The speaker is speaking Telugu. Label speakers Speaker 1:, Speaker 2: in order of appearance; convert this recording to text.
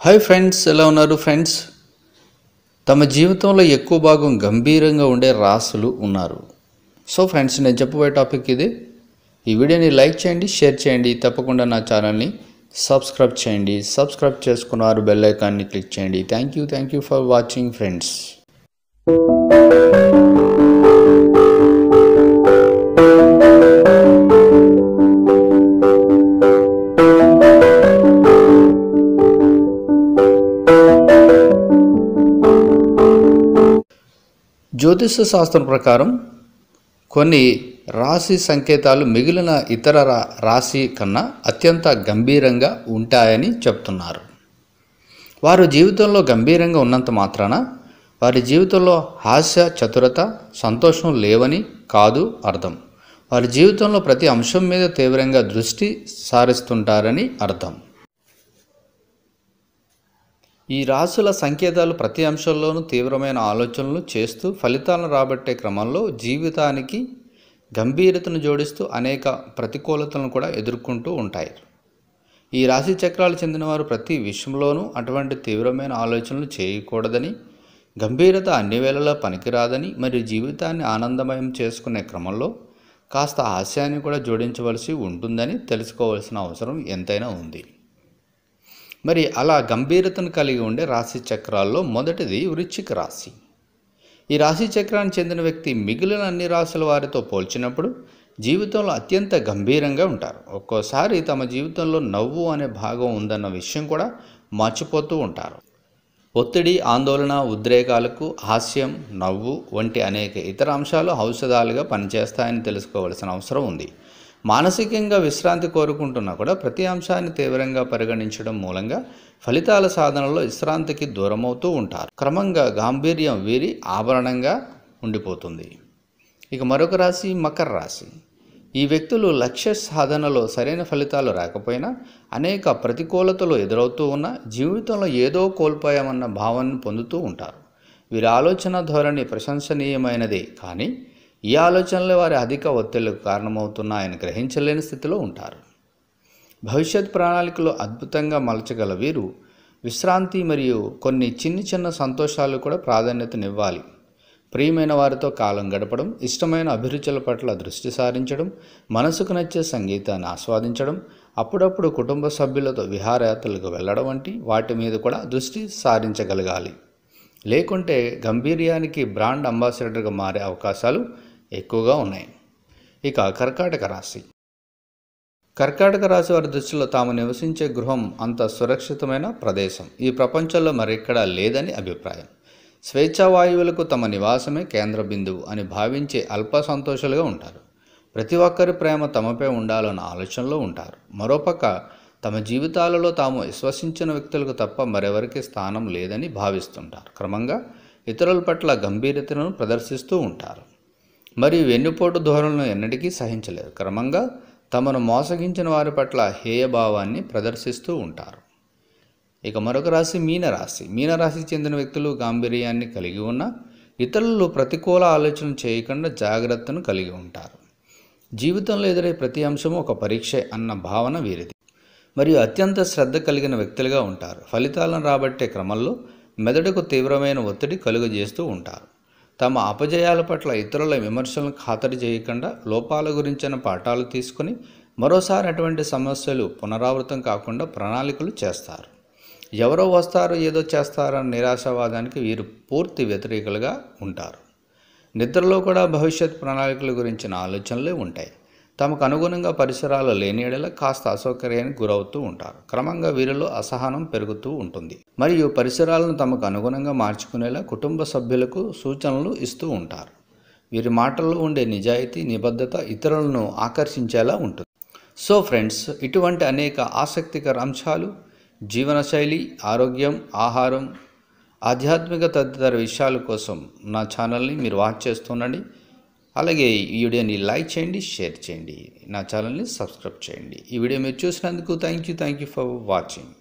Speaker 1: హాయ్ ఫ్రెండ్స్ ఎలా ఉన్నారు ఫ్రెండ్స్ తమ జీవితంలో ఎక్కువ భాగం గంభీరంగా ఉండే రాసులు ఉన్నారు. సో ఫ్రెండ్స్ నేను చెప్పబోయే టాపిక్ ఇది. ఈ వీడియోని లైక్ చేయండి షేర్ చేయండి తప్పకుండా నా ఛానల్ని సబ్స్క్రైబ్ చేయండి. సబ్స్క్రైబ్ చేసుకున్నారు బెల్ ఐకాన్ని క్లిక్ చేయండి. Thank you thank you for watching friends జ్యోతిష శాస్త్రం ప్రకారం కొన్ని రాశి సంకేతాలు మిగిలిన ఇతర రా రాశి కన్నా అత్యంత గంభీరంగా ఉంటాయని చెప్తున్నారు. వారు జీవితంలో గంభీరంగా ఉన్నంత మాత్రాన వారి జీవితంలో హాస్య చతురత సంతోషం లేవని కాదు అర్థం. వారి జీవితంలో ప్రతి అంశం మీద తీవ్రంగా దృష్టి సారిస్తుంటారని అర్థం. ఈ రాసుల సంకేతాలు ప్రతి అంశంలోనూ తీవ్రమైన ఆలోచనలు చేస్తూ ఫలితాలను రాబట్టే క్రమంలో జీవితానికి గంభీరతను జోడిస్తూ అనేక ప్రతికూలతలను కూడా ఎదుర్కొంటూ ఉంటాయి. ఈ రాశి చక్రాలు చెందినవారు ప్రతి విషయంలోనూ అటువంటి తీవ్రమైన ఆలోచనలు చేయకూడదని గంభీరత అన్ని వేళలా పనికిరాదని మరియు జీవితాన్ని ఆనందమయం చేసుకునే క్రమంలో కాస్త హాస్యాన్ని కూడా జోడించవలసి ఉంటుందని తెలుసుకోవాల్సిన అవసరం ఎంతైనా ఉంది. మరి అలా గంభీరతను కలిగి ఉండే రాశి చక్రాల్లో మొదటిది వృశ్చిక రాశి. ఈ రాశి చక్రానికి చెందిన వ్యక్తి మిగిలిన అన్ని రాశుల వారితో పోల్చినప్పుడు జీవితంలో అత్యంత గంభీరంగా ఉంటారు. ఒక్కోసారి తమ జీవితంలో నవ్వు అనే భాగం ఉందన్న విషయం కూడా మర్చిపోతూ ఉంటారు. ఒత్తిడి ఆందోళన ఉద్రేకాలకు హాస్యం నవ్వు వంటి అనేక ఇతర అంశాలు ఔషధాలుగా పనిచేస్తాయని తెలుసుకోవాల్సిన అవసరం ఉంది. మానసికంగా విశ్రాంతి కోరుకుంటున్నా కూడా ప్రతి అంశాన్ని తీవ్రంగా పరిగణించడం మూలంగా ఫలితాల సాధనలో విశ్రాంతికి దూరమవుతూ ఉంటారు. క్రమంగా గాంభీర్యం వీరి ఆభరణంగా ఉండిపోతుంది. ఇక మరొక రాశి మకర రాశి. ఈ వ్యక్తులు లక్ష్య సాధనలో సరైన ఫలితాలు రాకపోయినా అనేక ప్రతికూలతలు ఎదురవుతూ ఉన్న జీవితంలో ఏదో కోల్పోయామన్న భావనను పొందుతూ ఉంటారు. వీరి ఆలోచన ధోరణి ప్రశంసనీయమైనదే కానీ ఈ ఆలోచనలే వారి అధిక ఒత్తిళ్ళకు కారణమవుతున్నాయని గ్రహించలేని స్థితిలో ఉంటారు. భవిష్యత్ ప్రణాళికలు అద్భుతంగా మలచగల వీరు విశ్రాంతి మరియు కొన్ని చిన్న చిన్న సంతోషాలు కూడా ప్రాధాన్యతనివ్వాలి. ప్రియమైన వారితో కాలం గడపడం ఇష్టమైన అభిరుచుల పట్ల దృష్టి సారించడం మనసుకు నచ్చే సంగీతాన్ని ఆస్వాదించడం అప్పుడప్పుడు కుటుంబ సభ్యులతో విహారయాత్రలకు వెళ్ళడం వంటి వాటి మీద కూడా దృష్టి సారించగలగాలి. లేకుంటే గంభీర్యానికి బ్రాండ్ అంబాసిడర్గా మారే అవకాశాలు ఎక్కువగా ఉన్నాయి. ఇక కర్కాటక రాశి. కర్కాటక రాశి వారి దృష్టిలో తాము నివసించే గృహం అంత సురక్షితమైన ప్రదేశం. ఈ ప్రపంచంలో మరెక్కడా లేదని అభిప్రాయం. స్వేచ్ఛావాయువులకు తమ నివాసమే కేంద్ర బిందువు అని భావించే అల్ప సంతోషాలుగా ఉంటారు. ప్రతి ఒక్కరి ప్రేమ తమపై ఉండాలన్న ఆలోచనలో ఉంటారు. మరోపక్క తమ జీవితాలలో తాము విశ్వసించిన వ్యక్తులకు తప్ప మరెవరికి స్థానం లేదని భావిస్తుంటారు. క్రమంగా ఇతరుల పట్ల గంభీరతను ప్రదర్శిస్తూ ఉంటారు. మరియు వెన్నుపోటు ధోరణులను ఎన్నటికీ సహించలేరు క్రమంగా తమను మోసగించిన వారి పట్ల హేయభావాన్ని ప్రదర్శిస్తూ ఉంటారు. ఇక మరొక రాశి మీనరాశి. మీనరాశికి చెందిన వ్యక్తులు గాంభీర్యాన్ని కలిగి ఉన్న ఇతరులు ప్రతికూల ఆలోచన చేయకుండా జాగ్రత్తను కలిగి ఉంటారు. జీవితంలో ఎదురై ప్రతి అంశము ఒక పరీక్ష అన్న భావన వీరిది. మరియు అత్యంత శ్రద్ధ కలిగిన వ్యక్తులుగా ఉంటారు. ఫలితాలను రాబట్టే క్రమంలో మెదడుకు తీవ్రమైన ఒత్తిడి కలుగజేస్తూ ఉంటారు. తమ అపజయాల పట్ల ఇతరుల విమర్శలను ఖాతరు చేయకుండా లోపాల గురించిన పాఠాలు తీసుకుని మరోసారి అటువంటి సమస్యలు పునరావృతం కాకుండా ప్రణాళికలు చేస్తారు. ఎవరో వస్తారు ఏదో చేస్తారన్న నిరాశావాదానికి వీరు పూర్తి వ్యతిరేకులుగా ఉంటారు. నిద్రలో కూడా భవిష్యత్ ప్రణాళికల గురించిన ఆలోచనలే ఉంటాయి. తమకు అనుగుణంగా పరిసరాలు లేని ఎడల కాస్త అసౌకర్యానికి గురవుతూ ఉంటారు. క్రమంగా వీరిలో అసహనం పెరుగుతూ ఉంటుంది. మరియు పరిసరాలను తమకు అనుగుణంగా మార్చుకునేలా కుటుంబ సభ్యులకు సూచనలు ఇస్తూ ఉంటారు. వీరి మాటల్లో ఉండే నిజాయితీ నిబద్ధత ఇతరులను ఆకర్షించేలా ఉంటుంది. సో ఫ్రెండ్స్ ఇటువంటి అనేక ఆసక్తికర అంశాలు జీవనశైలి ఆరోగ్యం ఆహారం ఆధ్యాత్మిక తదితర విషయాల కోసం నా ఛానల్ని మీరు వాచ్ చేస్తుండండి అలాగే ఈ వీడియోని లైక్ చేయండి షేర్ చేయండి. నా ఛానల్ని సబ్స్క్రైబ్ చేయండి. ఈ వీడియో మీరు చూసినందుకు thank you thank you for watching.